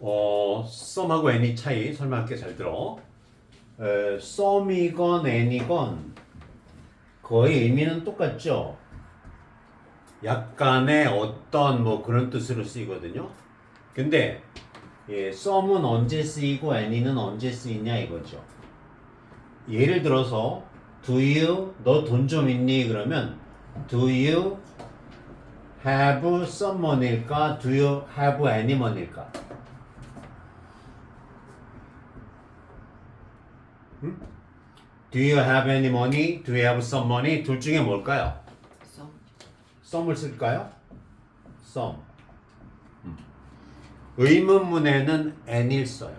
어, 썸하고 n이 차이 설명할게 잘 들어. 에, 썸이건 n이건 거의 의미는 똑같죠. 약간의 어떤 뭐 그런 뜻으로 쓰이거든요. 근데 예, 썸은 언제 쓰이고 n이는 언제 쓰이냐 이거죠. 예를 들어서 do you 너 돈 좀 있니 그러면 do you have some money일까 do you have any money일까 음? do you have any money do you have some money 둘 중에 뭘까요? 썸. some을 쓸까요? some 음. 의문문에는 any를 써요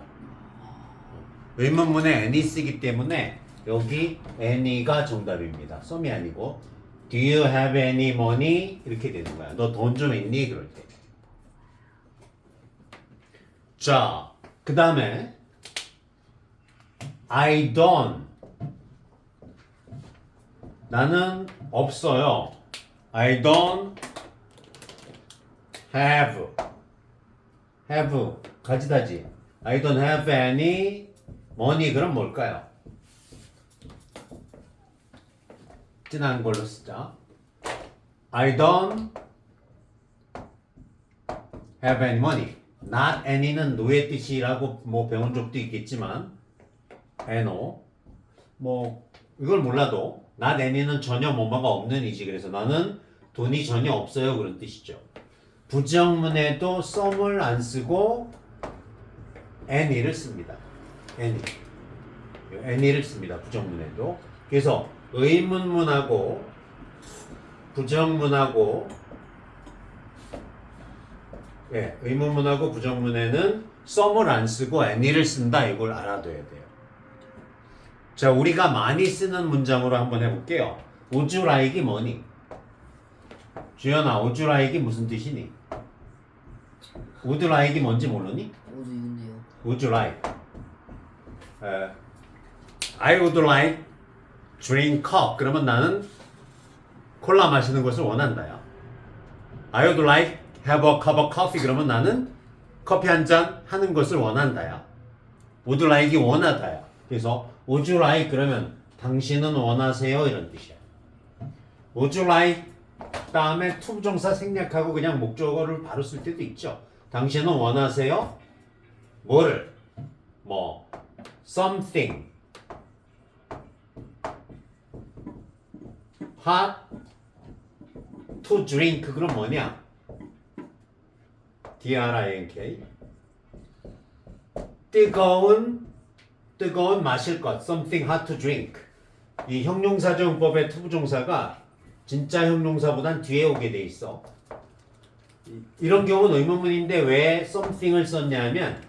의문문에 any 쓰기 때문에 여기 any가 정답입니다. some이 아니고 do you have any money 이렇게 되는 거야. 너 돈 좀 있니? 그럴 때. 자, 그 다음에 I don't 나는 없어요. I don't have have 가지다지. I don't have any money 그럼 뭘까요? 진한 걸로 쓰자. I don't have any money. Not any는 노의 뜻이라고 뭐 배운 적도 있겠지만 no 뭐 이걸 몰라도 not any는 전혀 뭐뭐가 없는 이지 그래서 나는 돈이 전혀 없어요 그런 뜻이죠. 부정문에도 some을 안 쓰고 any를 씁니다. any. any를 씁니다. 부정문에도. 그래서 의문문하고 부정문하고 예, 의문문하고 부정문에는 some을 안 쓰고 any를 쓴다 이걸 알아둬야 돼요. 자, 우리가 많이 쓰는 문장으로 한번 해볼게요. Would you like이 뭐니? 주연아, would you like이 무슨 뜻이니? would you like이 뭔지 모르니? 모두 이건데요. Would you like? 에, I would like drink cup. 그러면 나는 콜라 마시는 것을 원한다요. I would like have a cup of coffee. 그러면 나는 커피 한 잔 하는 것을 원한다요. would like이 원하다요. 그래서 would you like 그러면 당신은 원하세요 이런 뜻이야. would you like 다음에 투부정사 생략하고 그냥 목적어를 바로 쓸 때도 있죠. 당신은 원하세요? 뭐를? 뭐 something hot to drink 그럼 뭐냐? D-R-I-N-K 뜨거운 뜨거운 마실 것 something hot to drink 이 형용사정법의 투부정사가 진짜 형용사보단 뒤에 오게 돼 있어 이- 이런 경우는 의문문인데 왜 something을 썼냐면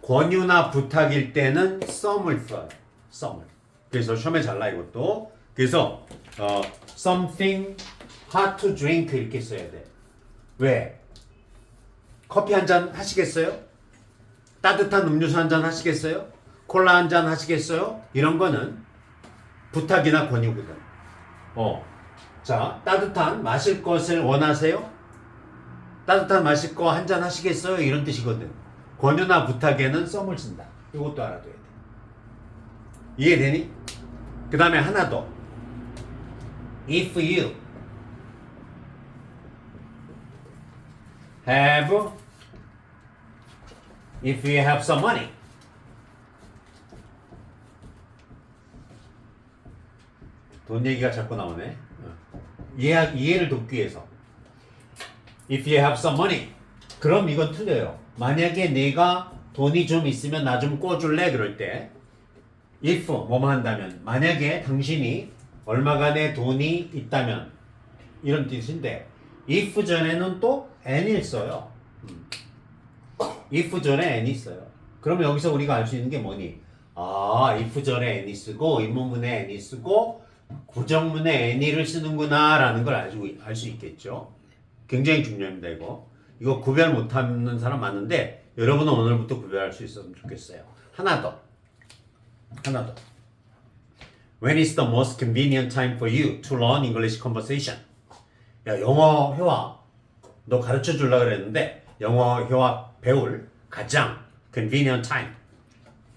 권유나 부탁일 때는 some을 써요. some을. 그래서 시험에 잘나 이것도. 그래서 어, something hot to drink 이렇게 써야 돼. 왜? 커피 한 잔 하시겠어요? 따뜻한 음료수 한 잔 하시겠어요? 콜라 한 잔 하시겠어요? 이런 거는 부탁이나 권유거든. 어. 자, 따뜻한 마실 것을 원하세요? 따뜻한 마실 거 한 잔 하시겠어요? 이런 뜻이거든. 권유나 부탁에는 썸을 쓴다. 이것도 알아둬야 돼. 이해되니? 그 다음에 하나 더. If you have if you have some money 돈 얘기가 자꾸 나오네. 어. 이해 이해를 돕기 위해서. If you have some money. 그럼 이건 틀려요. 만약에 내가 돈이 좀 있으면 나 좀 꿔줄래? 그럴 때 if 뭐뭐 한다면 만약에 당신이 얼마간의 돈이 있다면 이런 뜻인데 if 전에는 또 and을 써요. 음. if 전에 and이 있어요. 그럼 여기서 우리가 알 수 있는 게 뭐니? 아, if 전에 and이 쓰고 의문문에 and이 쓰고 부정문에 any를 쓰는구나 라는 걸 알고 알 수 있겠죠. 굉장히 중요합니다 이거. 이거 구별 못하는 사람 많은데 여러분은 오늘부터 구별할 수 있었으면 좋겠어요. 하나 더. 하나 더. When is the most convenient time for you to learn English conversation? 야 영어 회화 너 가르쳐 줄라 그랬는데 영어 회화 배울 가장 convenient time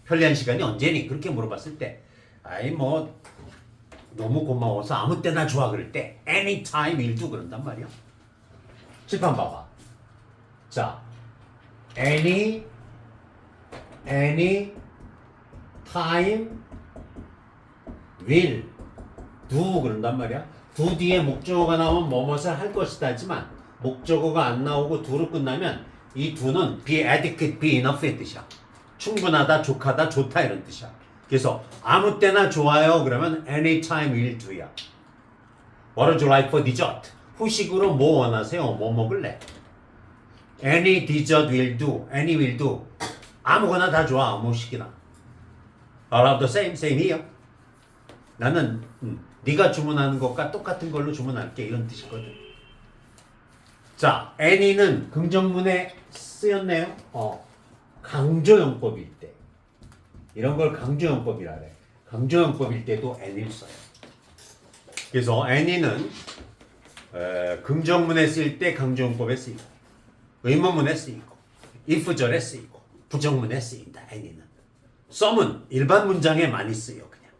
편리한 시간이 언제니? 그렇게 물어봤을 때 아이 뭐 너무 고마워서 아무 때나 좋아 그럴 때 anytime do 그런단 말이야. 칠판 봐봐. 자, any any time will do 그런단 말이야. do 뒤에 목적어가 나오면 뭐뭇을 할 것이다 하지만 목적어가 안 나오고 do로 끝나면 이 do는 be adequate, be enough의 뜻이야. 충분하다, 족하다, 좋다 이런 뜻이야. 그래서 아무 때나 좋아요 그러면 anytime will do야. What would you like for dessert? 후식으로 뭐 원하세요? 뭐 먹을래? Any dessert will do. Any will do. 아무거나 다 좋아. 아무 식이나. All of the same, same here. 나는 음, 네가 주문하는 것과 똑같은 걸로 주문할게 이런 뜻이거든. 자, any는 긍정문에 쓰였네요. 어, 강조용법일 때 이런 걸 강조용법이라 그래. 강조용법일 때도 any를 써요. 그래서 any는 에, 긍정문에 쓰일 때 강조용법에 쓰이고 의문문에 쓰이고 if절에 쓰이고 부정문에 쓰인다. any는 some은 일반 문장에 많이 쓰여 그냥.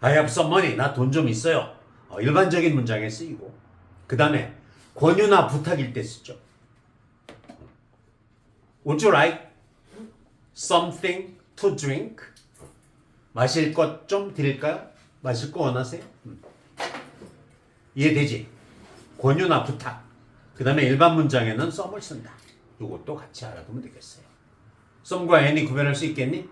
I have some money. 나 돈 좀 있어요. 어, 일반적인 문장에 쓰이고 그 다음에 권유나 부탁일 때 쓰죠. Would you like something to drink? 마실 것 좀 드릴까요? 마실 거 원하세요? 음. 이해되지? 권유나 부탁. 그 다음에 일반 문장에는 some을 쓴다. 이것도 같이 알아두면 되겠어요. some과 any 구별할 수 있겠니?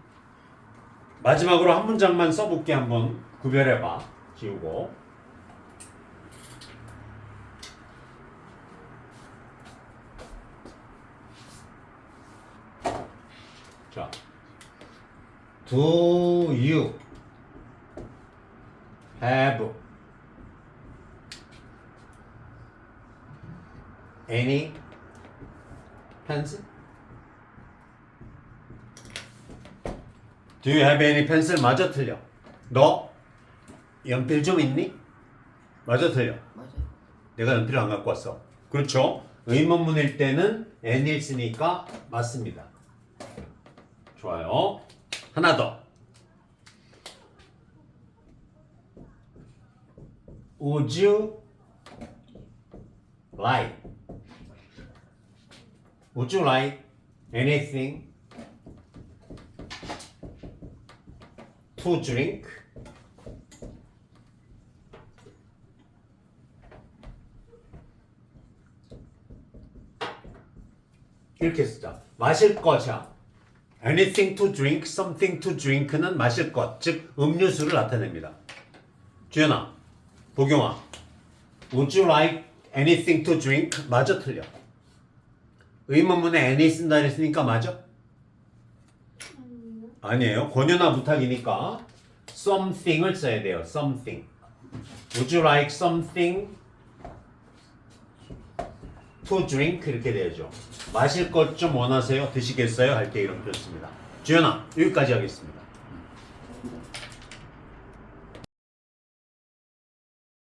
마지막으로 한 문장만 써볼게 한번 구별해봐. 지우고. 자, do you have any pencil? Do you have any pencil? 맞아 틀려. 너 연필 좀 있니? 맞아 틀려. 맞아요. 내가 연필을 안 갖고 왔어. 그렇죠? 의문문일 때는 any를 쓰니까 맞습니다. 좋아요. 하나 더. Like? Would you like anything to drink? 이렇게 쓰자. 마실 것이야. Anything to drink, something to drink는 마실 것, 즉 음료수를 나타냅니다. 주연아, 보경아, would you like anything to drink? 맞아 틀려. 의문문에 any 쓴다 했으니까 맞아? 아니에요. 권유나 부탁이니까 something을 써야 돼요. something. Would you like something to drink 이렇게 되죠. 마실 것 좀 원하세요? 드시겠어요? 할 때 이런 표현 씁니다. 주연아, 여기까지 하겠습니다.